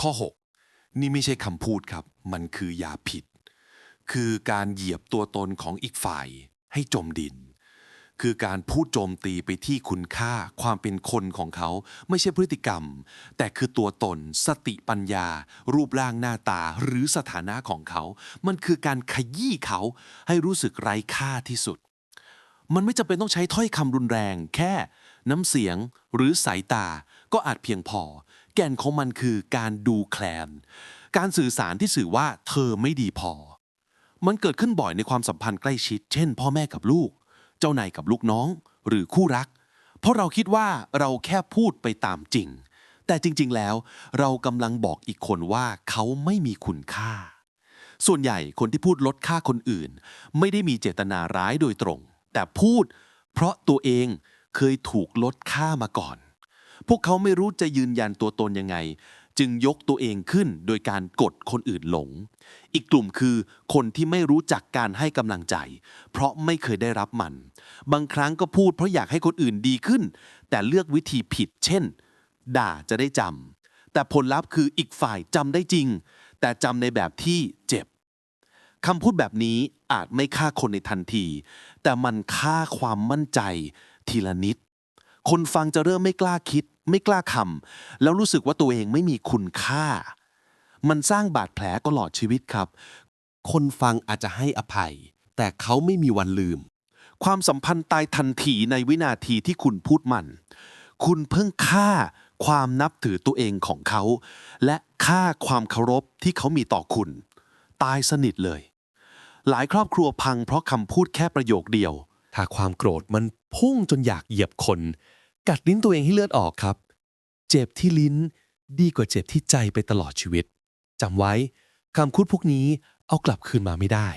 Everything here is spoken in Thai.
ข้อ 6 นี่ไม่ใช่คำพูดครับ มันคือยาผิด คือการเหยียบตัวตนของอีกฝ่ายให้จมดิน คือการพูดโจมตีไปที่คุณค่าความเป็นคนของเขา ไม่ใช่พฤติกรรม แต่คือตัวตน สติปัญญา รูปร่างหน้าตาหรือสถานะของเขา มันคือการขยี้เขาให้รู้สึกไร้ค่าที่สุด มันไม่จำเป็นต้องใช้ถ้อยคำรุนแรง แค่ น้ำเสียงหรือสายตาก็อาจเพียงพอ แก่นของมันคือการดูแคลน การสื่อสารที่สื่อว่าเธอไม่ดีพอ มันเกิดขึ้นบ่อยในความสัมพันธ์ใกล้ชิด เช่น พ่อแม่กับลูก เจ้านายกับลูกน้อง หรือคู่รัก เพราะเราคิดว่าเราแค่พูดไปตามจริง แต่จริง ๆ แล้ว เรากำลังบอกอีกคนว่าเขาไม่มีคุณค่าส่วนใหญ่คนที่พูดลดค่าคนอื่น ไม่ได้มีเจตนาร้ายโดยตรง แต่พูดเพราะตัวเองเคยถูกลดค่ามาก่อน พวกเขาไม่รู้จะยืนยันตัวตนยังไง จึงยกตัวเองขึ้นโดยการกดคนอื่นหลง อีกกลุ่มคือคนที่ไม่รู้จักการให้กำลังใจ เพราะไม่เคยได้รับมัน บางครั้งก็พูดเพราะอยากให้คนอื่นดีขึ้น แต่เลือกวิธีผิด เช่น ด่าจะได้จำแต่ผลลัพธ์คืออีกฝ่ายจำได้จริง แต่จำในแบบที่เจ็บ คำพูดแบบนี้อาจไม่ฆ่าคนในทันที แต่มันฆ่าความมั่นใจ ทีละนิด คนฟังจะเริ่มไม่กล้าคิด ไม่กล้าคำแล้วรู้สึกว่าตัวเองไม่มีคุณค่า มันสร้างบาดแผลตลอดชีวิตครับ คนฟังอาจจะให้อภัย แต่เขาไม่มีวันลืม ความสัมพันธ์ตายทันทีในวินาทีที่คุณพูดมัน คุณเพิ่งฆ่าความนับถือตัวเองของเขา และฆ่าความเคารพที่เขามีต่อคุณ ตายสนิทเลย หลายครอบครัวพังเพราะคำพูดแค่ประโยคเดียว ถ้าความโกรธมันพุ่งจนอยากเหยียบคน กัดลิ้นตัวเองให้เลือดออกครับ เจ็บที่ลิ้นดีกว่าเจ็บที่ใจไปตลอดชีวิตจำไว้คำพูดพวกนี้เอากลับคืนมาไม่ได้